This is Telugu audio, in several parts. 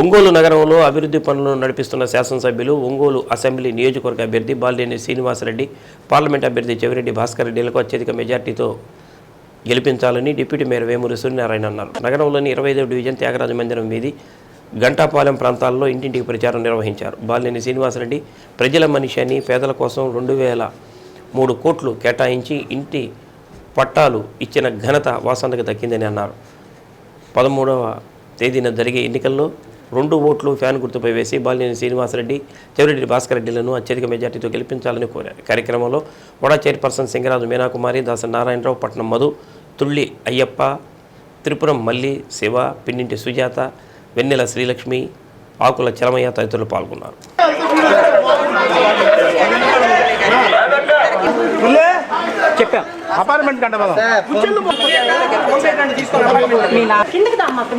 ఒంగోలు నగరంలో అభివృద్ధి పనులను నడిపిస్తున్న శాసనసభ్యులు ఒంగోలు అసెంబ్లీ నియోజకవర్గ అభ్యర్థి బాలినేని శ్రీనివాసరెడ్డి పార్లమెంట్ అభ్యర్థి చెవిరెడ్డి భాస్కర్ రెడ్డిలకు అత్యధిక మెజార్టీతో గెలిపించాలని డిప్యూటీ మేయర్ వేమూరి సూర్యనారాయణ అన్నారు. నగరంలోని ఇరవై ఐదవ డివిజన్ త్యాగరాజ మందిరం వీధి గంటాపాలెం ప్రాంతాల్లో ఇంటింటికి ప్రచారం నిర్వహించారు. బాలినేని శ్రీనివాసరెడ్డి ప్రజల మనిషి అని పేదల కోసం రెండు వేల మూడు కోట్లు కేటాయించి ఇంటి పట్టాలు ఇచ్చిన ఘనత వాసనకు దక్కిందని అన్నారు. పదమూడవ తేదీన జరిగే ఎన్నికల్లో రెండు ఓట్లు ఫ్యాన్ గుర్తుపై వేసి బాలినేని శ్రీనివాసరెడ్డి చెవిరెడ్డి భాస్కర్ రెడ్డిలను అత్యధిక మెజార్టీతో గెలిపించాలని కోరారు. కార్యక్రమంలో వడా చైర్పర్సన్ సింగరాజు మీనాకుమారి దాస నారాయణరావు పట్నం మధు తుళ్ళి అయ్యప్ప త్రిపురం మల్లి శివ పిన్నింటి సుజాత వెన్నెల శ్రీలక్ష్మి ఆకుల చలమయ్య తదితరులు పాల్గొన్నారు. చెప్పాం అపార్ట్మెంట్ కంట మనం కిందకి దా అమ్మ ఒక్క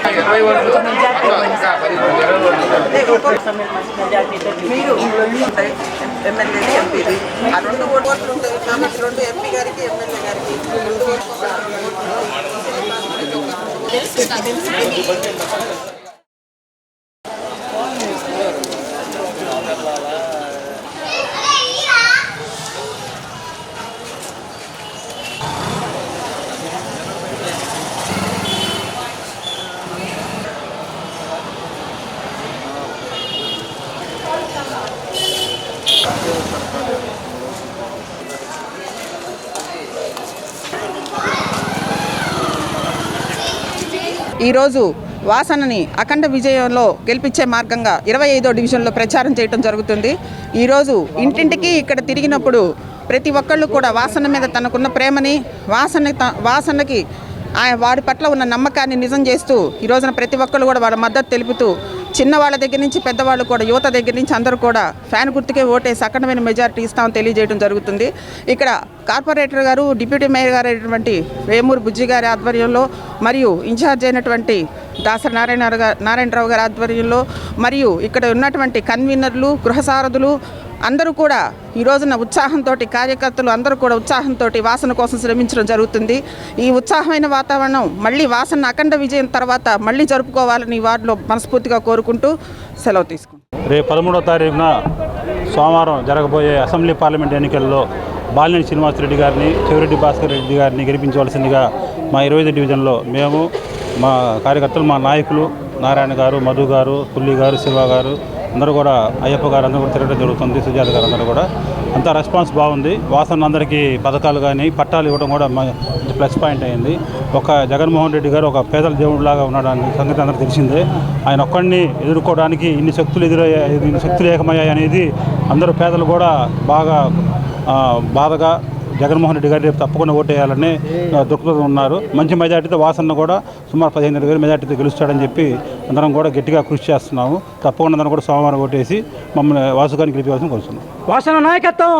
నిమిషం ఎమ్మెల్యేకి మీరు ఉంటాయి ఎమ్మెల్యేలు ఎంపీలు ఆ రెండు ఓట్లు ఉంటాయి కాబట్టి రెండు ఎంపీ గారికి ఎమ్మెల్యే గారికి రెండు ఓట్లు ఈరోజు వాసనని అఖండ విజయంలో గెలిపించే మార్గంగా ఇరవై ఐదో డివిజన్లో ప్రచారం చేయడం జరుగుతుంది. ఈరోజు ఇంటింటికి ఇక్కడ తిరిగినప్పుడు ప్రతి ఒక్కళ్ళు కూడా వాసన మీద తనకున్న ప్రేమని వాసన వాసనకి ఆయన వాడి పట్ల ఉన్న నమ్మకాన్ని నిజం చేస్తూ ఈ రోజున ప్రతి ఒక్కళ్ళు కూడా వాళ్ళ మద్దతు తెలుపుతూ చిన్నవాళ్ళ దగ్గర నుంచి పెద్దవాళ్ళు కూడా యువత దగ్గర నుంచి అందరూ కూడా ఫ్యాన్ గుర్తుకే ఓటేసి అఖండమైన మెజారిటీ ఇస్తామని తెలియజేయడం జరుగుతుంది. ఇక్కడ కార్పొరేటర్ గారు డిప్యూటీ మేయర్ గారు అయినటువంటి వేమూరు బుజ్జి గారి ఆధ్వర్యంలో మరియు ఇన్ఛార్జ్ అయినటువంటి దాసరి నారాయణ గారు నారాయణరావు గారి ఆధ్వర్యంలో మరియు ఇక్కడ ఉన్నటువంటి కన్వీనర్లు గృహసారథులు అందరూ కూడా ఈ రోజున ఉత్సాహంతో కార్యకర్తలు అందరూ కూడా ఉత్సాహంతో వాసన కోసం శ్రమించడం జరుగుతుంది. ఈ ఉత్సాహమైన వాతావరణం మళ్ళీ వాసన అఖండ విజయం తర్వాత మళ్ళీ జరుపుకోవాలని ఈ వార్డులో మనస్ఫూర్తిగా కోరుకుంటూ సెలవు తీసుకుంటాం రేపు పదమూడో తారీఖున సోమవారం జరగబోయే అసెంబ్లీ పార్లమెంట్ ఎన్నికల్లో బాలినేని శ్రీనివాసరెడ్డి గారిని చెవిరెడ్డి భాస్కర్ రెడ్డి గారిని గెలిపించవలసిందిగా మా ఇరవై ఐదు డివిజన్లో మేము మా కార్యకర్తలు మా నాయకులు నారాయణ గారు మధు గారు పుల్లి గారు శివ గారు అందరూ కూడా అయ్యప్ప గారు అందరూ కూడా తిరగడం జరుగుతుంది సుజాత గారు అందరూ కూడా. అంతా రెస్పాన్స్ బాగుంది. వాసన అందరికీ పథకాలు కానీ పట్టాలు ఇవ్వడం కూడా మా ప్లస్ పాయింట్ అయింది. ఒక జగన్మోహన్ రెడ్డి గారు ఒక పేదల దేవుడిలాగా ఉన్నాడని సంగతి అందరూ తెలిసిందే. ఆయన ఒక్కడిని ఎదుర్కోవడానికి ఇన్ని శక్తులు ఎదురయ్యాయి ఇన్ని శక్తులు ఏకమయ్యాయి అనేది అందరూ పేదలు కూడా బాగా బాధగా జగన్మోహన్ రెడ్డి గారు రేపు తప్పకుండా ఓటేయాలని దృక్పథం ఉన్నారు. మంచి మెజార్టీతో వాసన్న కూడా సుమారు పదిహేను వేల మెజార్టీతో గెలుస్తాడని చెప్పి అందరం కూడా గట్టిగా కృషి చేస్తున్నాము. తప్పకుండా అందరం కూడా సోమవారం ఓటేసి మమ్మల్ని వాసుగాన్ని గెలిపించాల్సిన కోరుతున్నాం వాసన నాయకత్వం!